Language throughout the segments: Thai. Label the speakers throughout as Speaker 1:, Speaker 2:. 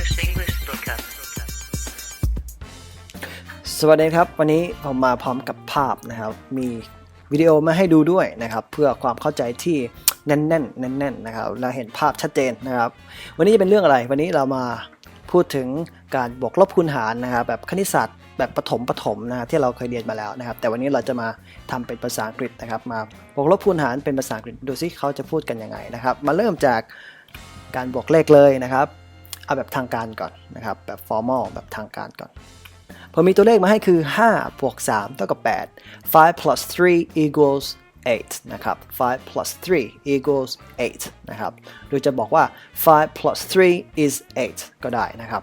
Speaker 1: English English Podcast
Speaker 2: สวัสดีครับ วันนี้ผมมาพร้อมกับภาพนะครับ มีวิดีโอมาให้ดูด้วยนะครับ เพื่อความเข้าใจที่แน่นๆแน่นๆนนนะครับและเห็นภาพชัดเจนนะครับ วันนี้จะเป็นเรื่องอะไร วันนี้เรามาพูดถึงการบวกลบคูณหารนะครับ แบบคณิตศาสตร์แบบปฐมปฐมนะครับที่เราเคยเรียนมาแล้วนะครับ แต่วันนี้เราจะมาทำเป็นภาษาอังกฤษนะครับ มาบวกลบคูณหารเป็นภาษาอังกฤษดูซิเขาจะพูดกันยังไงนะครับ มาเริ่มจากการบวกเลขเลยนะครับ เอาแบบทางการก่อนนะครับ แบบ formal แบบทางการก่อนผมมีตัวเลขมาให้คือ 5 บวก 3 เท่ากับ 8 5 plus 3 equals 8 นะครับ 5 plus 3 equals 8 นะครับ หรือจะบอกว่า 5 plus 3 is 8 ก็ได้นะครับ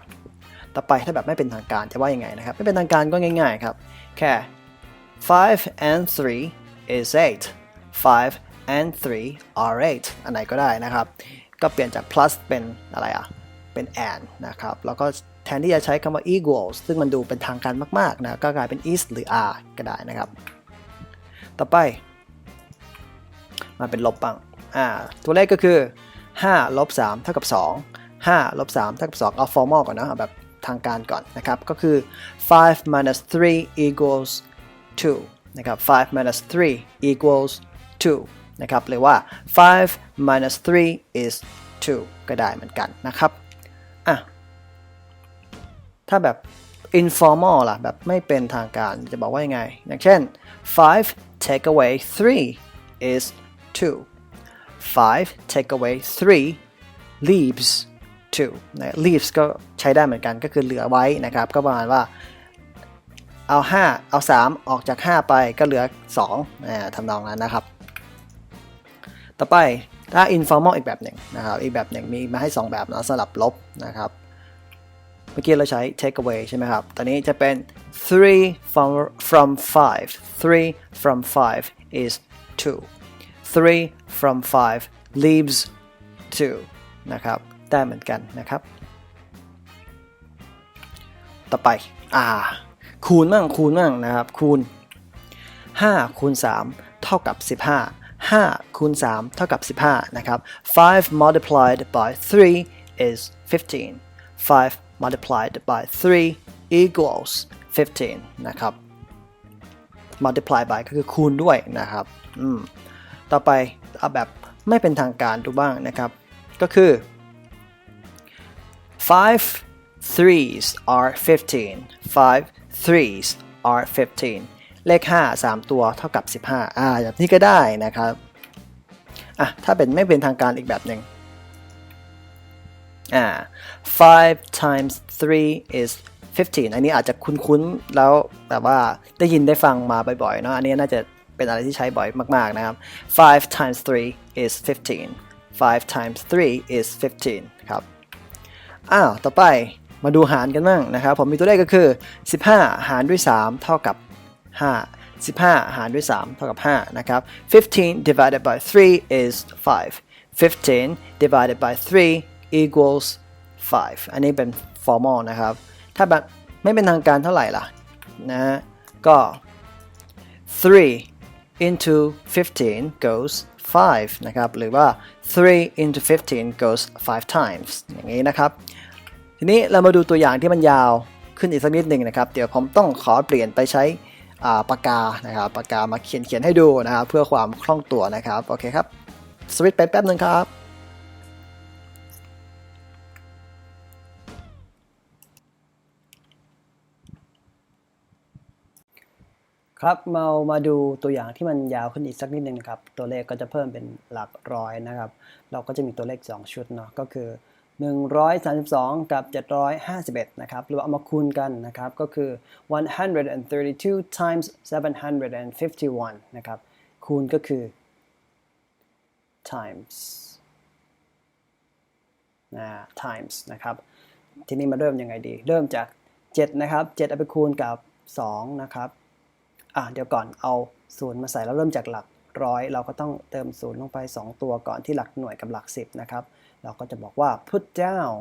Speaker 2: ต่อไปถ้าแบบไม่เป็นทางการจะว่ายังไงนะครับ ไม่เป็นทางการก็ง่ายๆครับ แค่ 5 and 3 is 8 5 and 3 are 8 อันไหนก็ได้นะครับ ก็เปลี่ยนจาก plus เป็นอะไรอะ เป็น and นะครับ แล้วก็แทนที่จะใช้คำว่า equals ซึ่งมันดูเป็นทางการมากๆนะ ก็กลายเป็น is หรือ are ก็ได้นะครับ ต่อไป มาเป็นลบบ้าง อ่า ตัวเลขก็คือ5ลบ3เท่ากับ 2 5ลบ3เท่ากับ2เอา formal ก่อนนะเอาแบบทางการก่อนนะครับ ก็คือ5 minus 3 equals 2นะครับ5 minus 3 equals 2นะครับหรือว่า5 minus 3 is 2 ก็ได้เหมือนกันนะครับ อะ ถ้าแบบ informal ล่ะ แบบไม่เป็นทางการจะบอกว่ายังไง อย่างเช่น5 take away 3 is 2 5 take away 3 leaves 2นะ leaves ก็ใช้ได้เหมือนกันก็คือเหลือไว้นะครับ ก็ประมาณว่าเอา 5 เอา 3 ออกจาก 5 ไปก็เหลือ2อ่าทำนองนั้นนะครับ ต่อไป ถ้า informal อีกแบบหนึ่งนะครับอีกแบบหนึ่งมีมาให้ 2 แบบนะสลับลบนะครับเมื่อกี้เราใช้ take away ใช่ไหมครับ ตอนนี้จะเป็น3 from from 5 3 from 5 is 2 3 from 5 leaves 2นะครับได้เหมือนกันนะครับ ต่อไป อ่า คูณมั่งคูณมั่งนะครับ คูณ 5 คูณ 3 เท่ากับ 15 5คูณ3เท่ากับ 15 นะครับ5 multiplied by 3 is 15 5 multiplied by 3 equals 15 นะครับ multiply by ก็คือคูณด้วยนะครับ อืม ต่อไปเอาแบบไม่เป็นทางการดูบ้างนะครับ ก็คือ5 threes are 15 5 threes are 15 เลข 5 3 ตัวเท่ากับ 15 อ่าแบบนี้ก็ได้นะครับอะถ้าเป็นไม่เป็นทางการอีกแบบหนึ่งอ่า5 times 3 is 15 อันนี้อาจจะคุ้นๆ แล้วแบบว่าได้ยินได้ฟังมาบ่อยๆเนาะอันนี้น่าจะเป็นอะไรที่ใช้บ่อยมากๆนะครับ5 times 3 is 15 5 times 3 is 15 ครับ อ้าว ต่อไปมาดูหารกันบ้างนะครับ ผมมีตัวเลขก็คือ 15 หารด้วย 3 เท่ากับ 5 15 หารด้วย 3 เท่ากับ 5 นะครับ 15 divided by 3 is 5 15 divided by 3 equals 5 อันนี้เป็น formal นะครับ ถ้าแบบไม่เป็นทางการเท่าไหร่ล่ะ นะฮะ ก็ 3 into 15 goes 5 นะครับ หรือว่า 3 into 15 goes 5 times อย่างนี้นะครับ ทีนี้เรามาดูตัวอย่างที่มันยาวขึ้นอีกสักนิดหนึ่งนะครับ เดี๋ยวผมต้องขอเปลี่ยนไปใช้ ปากกานะครับปากกามาเขียนเขียนให้ดูนะครับเพื่อความคล่องตัวนะครับโอเคครับสวิตช์ไปแป๊บนึงครับครับมามาดูตัวอย่างที่มันยาวขึ้นอีกสักนิดนึงนะครับ ตัวเลขก็จะเพิ่มเป็นหลักร้อยนะครับ เราก็จะมีตัวเลข 2 ชุดเนาะก็คือ 132 กับ 751 นะครับ หรือเอามาคูณกันนะครับ ก็คือ 132 times 751 นะครับ คูณก็คือ times นะ times นะครับ ทีนี้มาเริ่มยังไงดี เริ่มจาก 7 นะครับ 7 เอาไปคูณกับ 2 นะครับ อะ เดี๋ยวก่อนเอาศูนย์มาใส่แล้วเริ่มจากหลักร้อยเราก็ต้องเติมศูนย์ลงไป 2 ตัวก่อนที่หลักหน่วยกับหลัก 10 นะครับ เราก็จะบอกว่า put down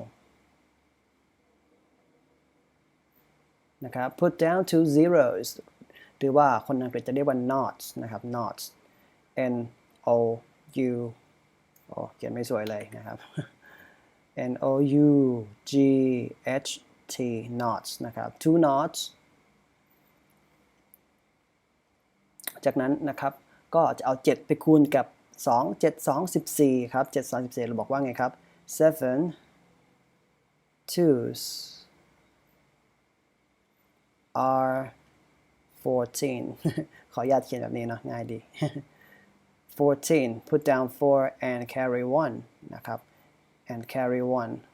Speaker 2: นะครับ put down two zeros หรือว่าคนอังกฤษจะเรียกว่า not นะครับ knots n o u โอ้เขียนไม่สวยเลยนะครับ N O U G H T knots นะครับ two knots จากนั้นนะครับ ก็จะเอา 7 ไปคูณกับ 2 7 2 14ครับ7 2 14เราบอกว่าไงครับ seven twos are 14 ขออนุญาตเขียนแบบนี้เนาะง่ายดี 14 put down 4 and carry 1 นะครับ and carry 1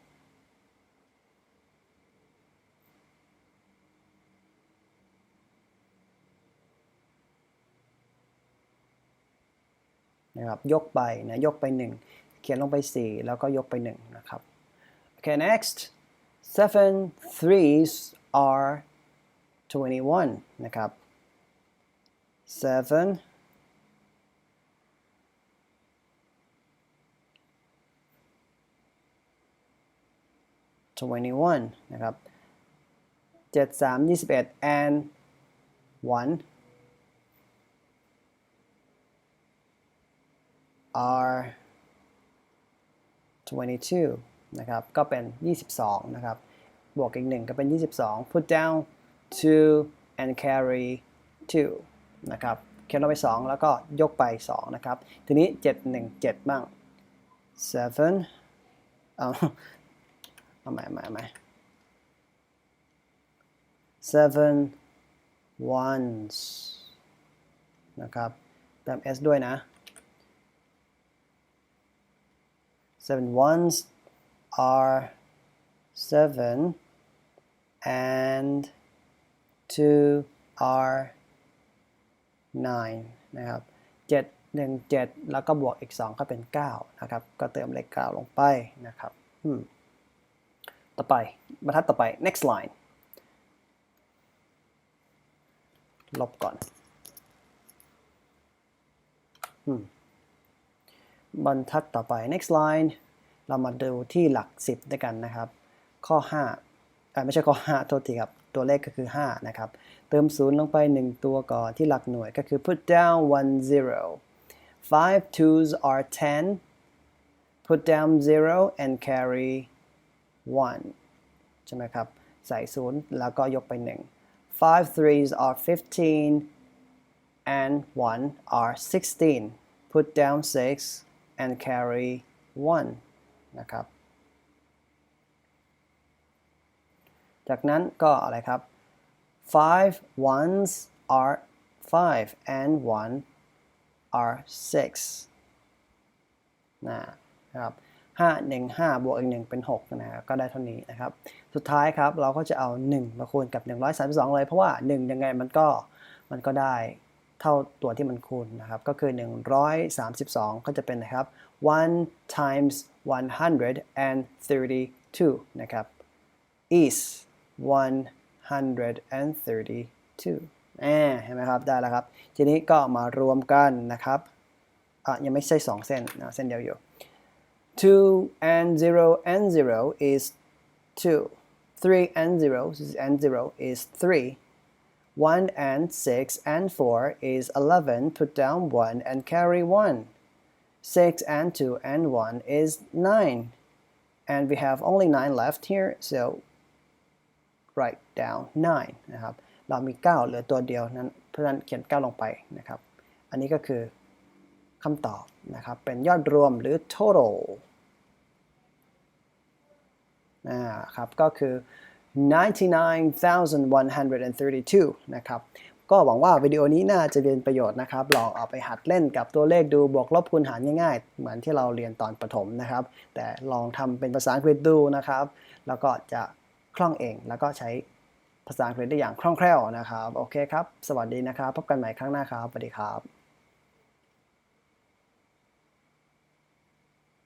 Speaker 2: นะครับยกไปนะยกไป 1 เขียนลงไป 4 แล้วก็ยกไป 1 นะครับ Okay next seven threes are 21 นะครับ seven twenty-one นะครับเจ็ดสามยี่สิบเอ็ด and one are twenty-two นะครับ ก็เป็น 22 นะครับ บวกอีกหนึ่งก็เป็น 22 put down two and carry two นะครับ เขียนลงไป 2 แล้วก็ยกไป 2 นะครับ ทีนี้ 7 1 7 บ้าง seven เอาเอาใหม่ใหม่ใหม่ seven ones นะครับเติม s ด้วยนะ seven ones are seven and two are nine นะครับเจ็ดหนึ่งเจ็ดแล้วก็บวกอีกสองก็เป็นเก้านะครับ ก็เติมเลขเก้าลงไปนะครับอืมต่อไปบรรทัดต่อไป next line ลบก่อน อืม บรรทัดต่อไป next line เรามาดูที่หลัก 10 ด้วยกันนะครับ ข้อ5อ่าไม่ใช่ข้อ5โทษทีครับ ตัวเลขก็คือ 5 นะครับ เติม 0 ลงไป 1 ตัวก่อนที่หลักหน่วยก็คือ put down one zero five twos are 10 put down zero and carry one ใช่ไหมครับ ใส่ 0 แล้วก็ยกไป 1 five threes are 15 and 1 are 16 put down 6 and carry 1 นะครับ จากนั้นก็อะไรครับ five ones are five and one are six นะครับห้าหนึ่งห้าบวกอีกหนึ่งเป็นหกนะครับก็ได้เท่านี้นะครับ สุดท้ายครับเราก็จะเอา 1 มาคูณกับ 132 เลย เพราะว่า 1 ยังไงมันก็มันก็ได้ เท่าตัวที่มันคูณนะครับ ก็คือ 132 ก็จะเป็นนะครับ 1 times 132 นะครับ is 132อ่าเห็นไหมครับ ได้แล้วครับ ทีนี้ก็มารวมกันนะครับ อะ ยังไม่ใช่ 2 เส้นนะเส้นเดียวอยู่ 2 and 0 and 0 is 2 3 and 0 and 0 is 3 1 and 6 and 4 is 11 put down 1 and carry 1 6 and 2 and 1 is 9 and we have only 9 left here so write down 9 นะครับ เรามี 9 เหลือตัวเดียวนั้น เพราะฉะนั้นเขียน 9 ลงไปนะครับ อันนี้ก็คือคำตอบนะครับ เป็นยอดรวมหรือ total นะครับ ก็คือ 99,132 นะครับ ก็หวังว่าวิดีโอนี้น่าจะเป็นประโยชน์นะครับ ลองเอาไปหัดเล่นกับตัวเลขดูบวกลบคูณหารง่ายๆ เหมือนที่เราเรียนตอนประถมนะครับ แต่ลองทำเป็นภาษาอังกฤษดูนะครับ แล้วก็จะคล่องเอง แล้วก็ใช้ภาษาอังกฤษได้อย่างคล่องแคล่วนะครับ โอเคครับ สวัสดีนะครับ พบกันใหม่ครั้งหน้าครับ สวัสดีครับ